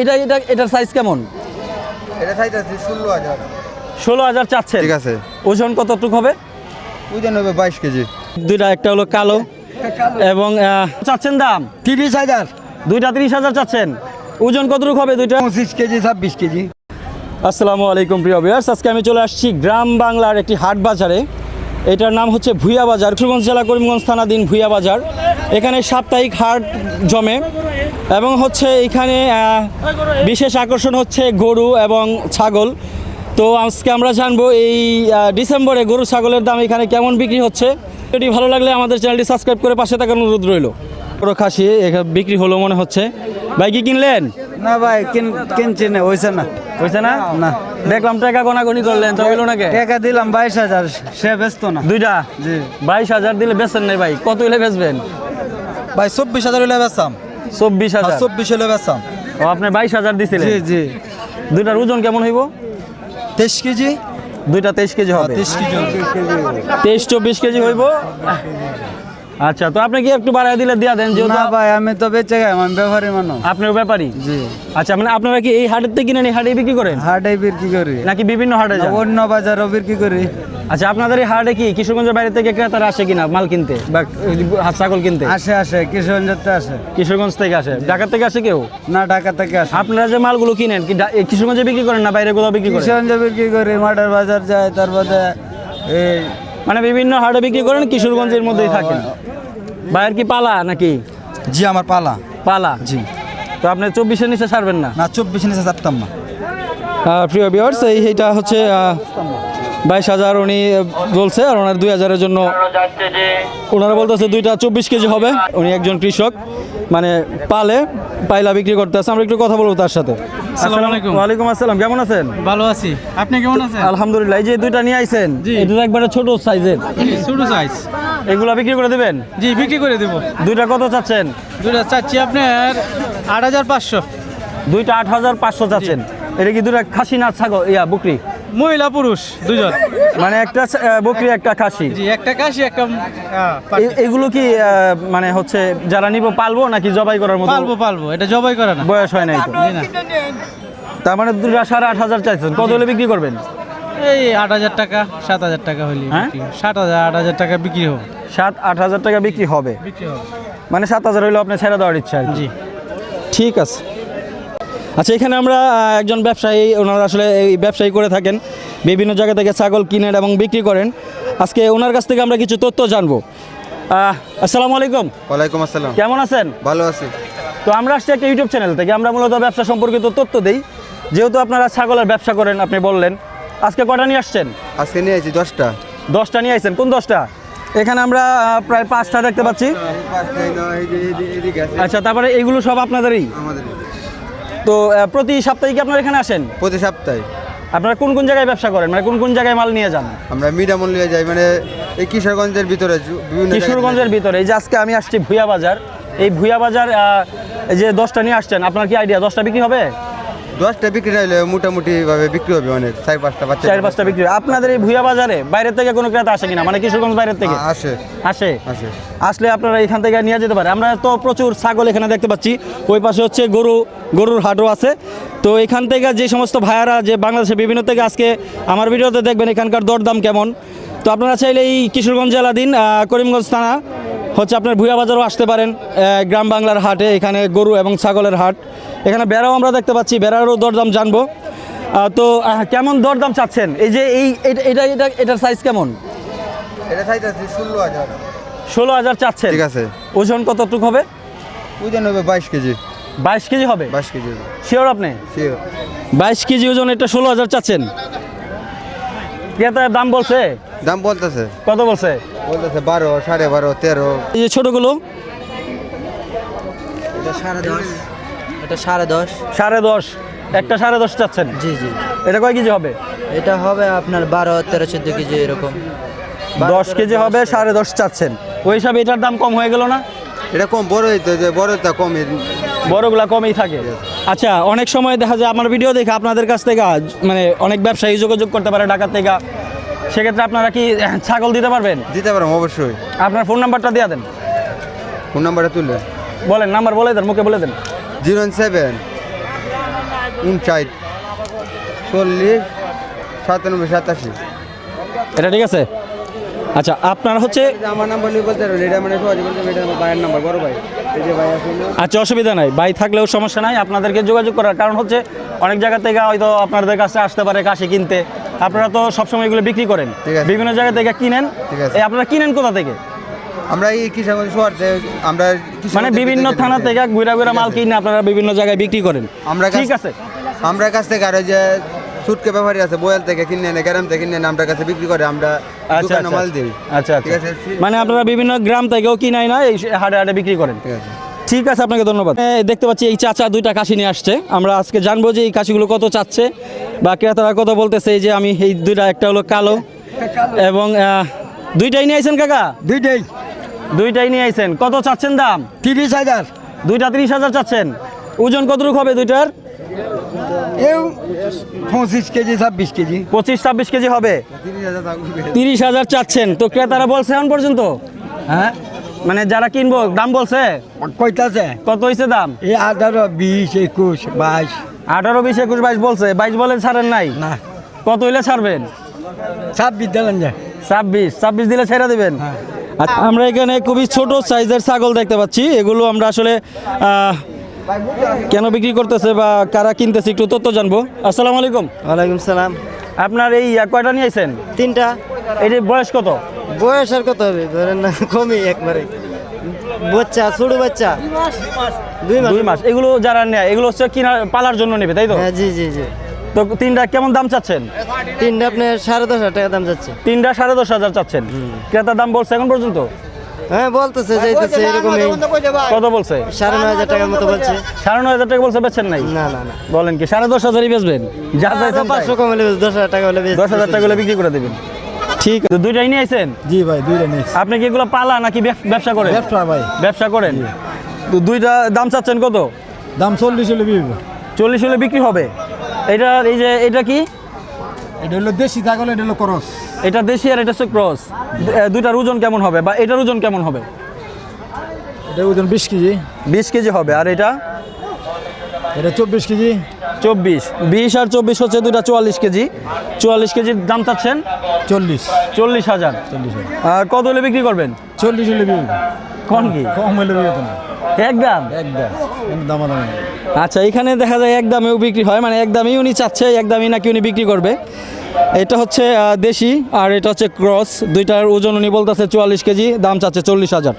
এটা এটা এটার সাইজ কেমন? এটা চাইতেছি ষোলো হাজার। ষোলো হাজার চাচ্ছে ঠিক আছে। ওজন কতটুকু হবে? ওইটা নেবে বাইশ কেজি। দুইটা একটা হলো কালো এবং চাচ্ছেন দাম? তিরিশ হাজার। দুইটা তিরিশ হাজার চাচ্ছেন। ওজন কতটুকু হবে দুইটা? পঁচিশ কেজি ছাব্বিশ কেজি। আসসালামু আলাইকুম প্রিয় ভিউয়ার্স আজকে আমি চলে আসছি গ্রাম বাংলার একটি হাট বাজারে। এটার নাম হচ্ছে ভুইয়া বাজার। কিশোরগঞ্জ জেলা করিমগঞ্জ থানাধীন ভুইয়া বাজার। এখানে সাপ্তাহিক হাট জমে। এবং হচ্ছে এখানে বিশেষ আকর্ষণ হচ্ছে গরু এবং ছাগল। তো আজকে আমরা জানব এই ডিসেম্বরে গরু ছাগলের দাম এখানে কেমন বিক্রি হচ্ছে। এটি ভালো লাগলে আমাদের চ্যানেলটি সাবস্ক্রাইব করে পাশে থাকার অনুরোধ রইল। বড় খাসি এখানে বিক্রি হলো মনে হচ্ছে। ভাই কি কিনলেন? না ভাই কিন কিনছি না হয়েছে না। হয়েছে না? না। দেখলাম টাকা গোনাগুনি করলেন তো হইল নাকি টাকা দিলাম বাইশ হাজার সে ব্যস্ত না। দুইটা? জি। বাইশ হাজার দিলে বেচেন নাই ভাই কত হইলে বেচবেন? ভাই চব্বিশ হাজার হলে বেচাম। চব্বিশ হাজার। চব্বিশ হলে ও আপনি বাইশ হাজার দিছিলেন? জি জি। দুইটার ওজন কেমন হইব? তেইশ কেজি। দুইটা তেইশ কেজি হবে। তেইশ চব্বিশ কেজি হইব? আচ্ছা তো আপনি কি একটু বাড়াই দিলে দিয়া দেন না ভাই আমি তো বেঁচে গেলাম আমি ব্যবহারী মানুষ। আপনার ব্যাপারী? জি। আচ্ছা মানে আপনারা কি এই হাটের থেকে কিনেন এই হাটে বিক্রি করেন? হাটে বিক্রি করি। নাকি বিভিন্ন হাটে যান? অন্য বাজারও বিক্রি করি। আচ্ছা আপনাদের এই হাটে কি কিশোরগঞ্জের বাইরে থেকে ক্রেতারা আসে কিনা মাল কিনতে? বা হাত ছাগল কিনতে? আসে আসে কিশোরগঞ্জতে আসে। কিশোরগঞ্জ থেকে আসে। ঢাকা থেকে আসে কেউ? না ঢাকা থেকে আসে। আপনারা যে মালগুলো কিনেন কি কিশোরগঞ্জে বিক্রি করেন না বাইরে কোথাও বিক্রি করেন? কিশোরগঞ্জে বিক্রি করি মাঠের বাজার যায় তারপরে এই মানে বিভিন্ন হাটে বিক্রি করেন কিশোরগঞ্জের মধ্যেই থাকেন? বাইরের কি পালা নাকি? জি আমার পালা। পালা? জি। তো আপনি চব্বিশের নিচে ছাড়বেন না? না চব্বিশ নিচে চারতাম না। প্রিয় বিয়ার্স এইটা হচ্ছে বাইশ হাজার উনি বলছে আর ওনার দুই হাজারের জন্য ওনারা বলতেছে দুইটা চব্বিশ কেজি হবে। উনি একজন কৃষক মানে পালে পাইলা বিক্রি করতে আছে। আমরা একটু কথা বলব তার সাথে। ওয়ালাইকুম আসসালাম কেমন আছেন? ভালো আছি। আপনি কেমন আছেন? আলহামদুলিল্লাহ এই যে দুইটা নিয়ে আইছেন। এটা একবারে ছোট সাইজের। ছোট সাইজ এগুলা বিক্রি করে দিবেন? জি বিক্রি করে দেবো। দুইটা কত চাচ্ছেন? দুটা চাচ্ছি আপনার আট হাজার পাঁচশো। দুইটা আট হাজার পাঁচশো চাচ্ছেন। এটা কি দুইটা খাসি না ছাগল? ইয়া বকরি? মহিলা পুরুষ দুজন? মানে একটা বকরি একটা খাসি। জি একটা কাশি একটা এগুলো কি মানে হচ্ছে যারা নিব পালবো নাকি জবাই করার মতো? পালবো পালবো এটা জবাই করে না। বয়স হয় নাই তো। তার মানে দুটা সাড়ে আট হাজার চাইছেন। কত হলে বিক্রি করবেন? এই আট হাজার টাকা সাত হাজার টাকা হলে হ্যাঁ? সাত হাজার আট হাজার টাকা বিক্রি হবে। সাত আট হাজার টাকা বিক্রি হবে। মানে সাত হাজার হইলে আপনি ছেড়ে দেওয়ার ইচ্ছা আর কি। জি। ঠিক আছে। আচ্ছা এখানে আমরা একজন ব্যবসায়ী ওনারা আসলে এই ব্যবসায়ী করে থাকেন বিভিন্ন জায়গা থেকে ছাগল কিনেন এবং বিক্রি করেন। আজকে ওনার কাছ থেকে আমরা কিছু তথ্য জানব। আসসালামু আলাইকুম। ওয়ালাইকুম আসসালাম। কেমন আছেন? ভালো আছি। তো আমরা আসছি একটা ইউটিউব চ্যানেল থেকে আমরা মূলত ব্যবসা সম্পর্কিত তথ্য দিই। যেহেতু আপনারা ছাগলের ব্যবসা করেন আপনি বললেন। আজকে কটা নিয়ে আসছেন? আজকে নিয়ে আছি দশটা। দশটা নিয়ে আসছেন কোন দশটা? এখানে আমরা প্রায় পাঁচটা দেখতে পাচ্ছি। আচ্ছা তারপরে এইগুলো সব আপনাদেরই? আমাদের তো প্রতি সপ্তাহে কি আপনারা এখানে আসেন? প্রতি সপ্তাহে। আপনারা কোন কোন জায়গায় ব্যবসা করেন? মানে কোন কোন জায়গায় মাল নিয়ে যান? আমরা মিডামন নিয়ে যাই মানে এই কিশোরগঞ্জের ভিতরে বিভিন্ন কিশোরগঞ্জের ভিতরে। এই যে আজকে আমি আসছি ভুয়া বাজার। এই ভুয়া বাজার এই যে দশটা নিয়ে আসছেন আপনার কি আইডিয়া দশটা বিক্রি হবে? দশটা বিক্রি হলে মোটামুটি ভাবে বিক্রি হবে অনেক চার পাঁচটা বাচ্চা চার পাঁচটা বিক্রি আপনাদের এই ভুয়া বাজারে বাইরের থেকে কোনো ক্রেতা আসে কিনা? মানে কিশোরগঞ্জ বাইরের থেকে? আসে। আসে? আসে। আসলে আপনারা এখান থেকে নিয়ে যেতে পারে। আমরা তো প্রচুর ছাগল এখানে দেখতে পাচ্ছি। ওই পাশে হচ্ছে গরু গরুর হাটও আছে। তো এখান থেকে যে সমস্ত ভাইয়ারা যে বাংলাদেশের বিভিন্ন থেকে আজকে আমার ভিডিওতে দেখবেন এখানকার দরদাম কেমন। তো আপনারা চাইলে এই কিশোরগঞ্জ জেলাধীন করিমগঞ্জ থানা হচ্ছে আপনার ভুয়া বাজারও আসতে পারেন গ্রাম বাংলার হাটে এখানে গরু এবং ছাগলের হাট। এখানে বেড়াও আমরা দেখতে পাচ্ছি বেড়ারও দরদাম জানব। তো কেমন দরদাম চাচ্ছেন? এই যে এই এটা- এটা এটা এটার সাইজ কেমন? ষোলো হাজার। ষোলো হাজার চাচ্ছেন? ঠিক আছে। ওজন কতটুকু হবে? ওইটা নেবে বাইশ কেজি। বাইশ কেজি হবে? বাইশ কেজি শিওর আপনি. বাইশ কেজি ওজন এটা ষোলো হাজার চাচ্ছেন? ক্রেতার দাম বলছে? দাম বলতেছে। কত বলছে? বলতেছে বারো সাড়ে বারো তেরো। এই যে ছোটোগুলো এটা সাড়ে দশ। এটা সাড়ে দশ। সাড়ে দশ। একটা সাড়ে দশ চাচ্ছেন? জি জি। এটা কয় কেজি হবে? এটা হবে আপনার বারো তেরো চোদ্দ কেজি এরকম। দশ কেজি হবে সাড়ে দশ চাচ্ছেন। ওই হিসাবে এটার দাম কম হয়ে গেল না? এটা কম বড় হইতে যে বড়টা কম এ- বড়গুলা কমই থাকে। আচ্ছা অনেক সময় দেখা যায় আমার ভিডিও দেখে আপনাদের কাছ থেকে মানে অনেক ব্যবসায়ী যোগাযোগ করতে পারে ঢাকা থেকে। সেক্ষেত্রে আপনারা কি ছাগল দিতে পারবেন? দিতে পারো অবশ্যই। আপনার ফোন নাম্বারটা দিয়ে দেন। ফোন নাম্বারটা তুলে। বলেন নাম্বার বলে দেন মুখে বলে দেন। জিরো সেভেন উনষাট চল্লিশ সাতানব্বই সাতাশি। এটা ঠিক আছে? আচ্ছা আপনার হচ্ছে আমার নাম্বার নিয়ে বলতে পারবেন এটা মানে সহজে বলতে এটা আমার ভাইয়ের নাম্বার বড় ভাই। এই যে ভাই আছে আচ্ছা অসুবিধা নাই। বাই থাকলেও সমস্যা নাই আপনাদেরকে যোগাযোগ করার কারণ হচ্ছে অনেক জায়গা থেকে হয়তো আপনাদের কাছে আসতে পারে কাশি কিনতে। আপনারা তো সবসময় এগুলো বিক্রি করেন। বিভিন্ন জায়গা থেকে কিনেন। আপনারা কিনেন কোথা থেকে? আমরা এই শহর আমরা মানে বিভিন্ন থানা থেকে ঘুরা ঘুরা মাল কিনে আপনারা বিভিন্ন জায়গায় বিক্রি করেন। আমরা ঠিক আছে। আমরা কাছ থেকে আরও যে সুটকে ব্যাপারী আছে বয়াল থেকে কিনে এনে গ্রাম থেকে কিনে এনে আমরা কাছে বিক্রি করে আমরা আচ্ছা দোকানে আচ্ছা। মাল দিই। আচ্ছা ঠিক আচ্ছা আছে মানে আপনারা বিভিন্ন গ্রাম থেকেও কিনাই না এই হাটে হাটে বিক্রি করেন। ঠিক আছে। ঠিক আছে আপনাকে ধন্যবাদ। দেখতে পাচ্ছি এই চাচা দুইটা কাশি নিয়ে আসছে। আমরা আজকে জানব যে এই কাশিগুলো কত চাচ্ছে বা ক্রেতারা কত বলতেছে এই যে আমি এই দুইটা একটা হলো কালো এবং দুইটাই নিয়ে আইছেন কাকা? দুইটাই। দুইটাই নিয়ে আইছেন। কত চাচ্ছেন দাম? তিরিশ হাজার। দুইটা তিরিশ হাজার চাচ্ছেন। ওজন কতটুকু হবে দুইটার? পঁচিশ কেজি ছাব্বিশ কেজি। পঁচিশ ছাব্বিশ কেজি হবে। তিরিশ হাজার তিরিশ হাজার চাচ্ছেন। তো ক্রেতারা বলছে এখন পর্যন্ত? হ্যাঁ। মানে যারা কিনবো দাম বলছে? কয়টাছে কত হয়েছে দাম? এই আঠারো বিশ একুশ বাইশ। আঠারো বিশ একুশ বাইশ বলছে। বাইশ বলে ছাড়েন নাই? না। কত হইলে ছাড়বেন? ছাব্বিশ দিলেন যায় ছাব্বিশ। ছাব্বিশ দিলে ছেড়ে দেবেন? হ্যাঁ। আচ্ছা, আমরা এখানে খুবই ছোট সাইজের ছাগল দেখতে পাচ্ছি। এগুলো আমরা আসলে কেন বিক্রি করতেছে বা কারা কিনতেছে একটু তথ্য জানব। আসসালামু আলাইকুম। ওয়ালাইকুম সালাম। আপনার এই কয়টা নিয়েছেন তিনটা। এটির বয়স কত? বয়স আর কত হবে? ধরেন না কমই একবারে। বাচ্চা ছোট বাচ্চা? দুই মাস। দুই মাস। এগুলো যারা নেয় এগুলো হচ্ছে কিনা পালার জন্য নেবে তাই তো? হ্যাঁ জি জি জি। তো তিনটা কেমন দাম চাচ্ছেন? তিনটা আপনি সাড়ে দশ হাজার টাকা দাম যাচ্ছে। তিনটা সাড়ে দশ হাজার চাচ্ছেন। ক্রেতার দাম বলছে এখন পর্যন্ত? হ্যাঁ বলতেছে যাইতেছে এরকমই। কত বলছে? সাড়ে নয় হাজার টাকার মতো বলছে। সাড়ে নয় হাজার টাকা বলছে বেচছেন নাই? না না না। বলেন কি সাড়ে দশ হাজারই বেচবেন? যা চাইছেন পাঁচশো কম হলে দশ হাজার টাকা হলে দশ হাজার টাকা হলে বিক্রি করে দেবেন। ঠিক আছে। দুইটাই নিয়ে আইছেন? জি ভাই দুইটা নিয়েছি আপনি কি এগুলো পালা নাকি ব্যব- ব্যবসা করেন? ব্যবসা ভাই। ব্যবসা করেন? তো দুইটা দাম চাচ্ছেন কত? দাম চল্লিশ হলে বিব চল্লিশ হলে বিক্রি হবে? এটা এই যে এটা কি? এটা হলো দেশি ছাগল এটা হলো করস। এটা দেশি আর এটা হচ্ছে ক্রস। দুইটার ওজন কেমন হবে? বা এটার ওজন কেমন হবে? এটা ওজন বিশ কেজি। বিশ কেজি হবে। আর এটা? এটা চব্বিশ কেজি। চব্বিশ। বিশ আর চব্বিশ হচ্ছে দুইটা চুয়াল্লিশ কেজি। চুয়াল্লিশ কেজির দাম চাচ্ছেন? চল্লিশ। চল্লিশ হাজার। চল্লিশ আর কত হলে বিক্রি করবেন? চল্লিশ হলে কোন কি? কম হলে একদম একদম দামা? দামি। আচ্ছা এখানে দেখা যায় এক দামেও বিক্রি হয়। মানে এক দামেই উনি চাচ্ছে এক দামই নাকি উনি বিক্রি করবে। এটা হচ্ছে দেশি আর এটা হচ্ছে ক্রস। দুইটার ওজন উনি বলতেছে চুয়াল্লিশ কেজি দাম চাচ্ছে চল্লিশ হাজার।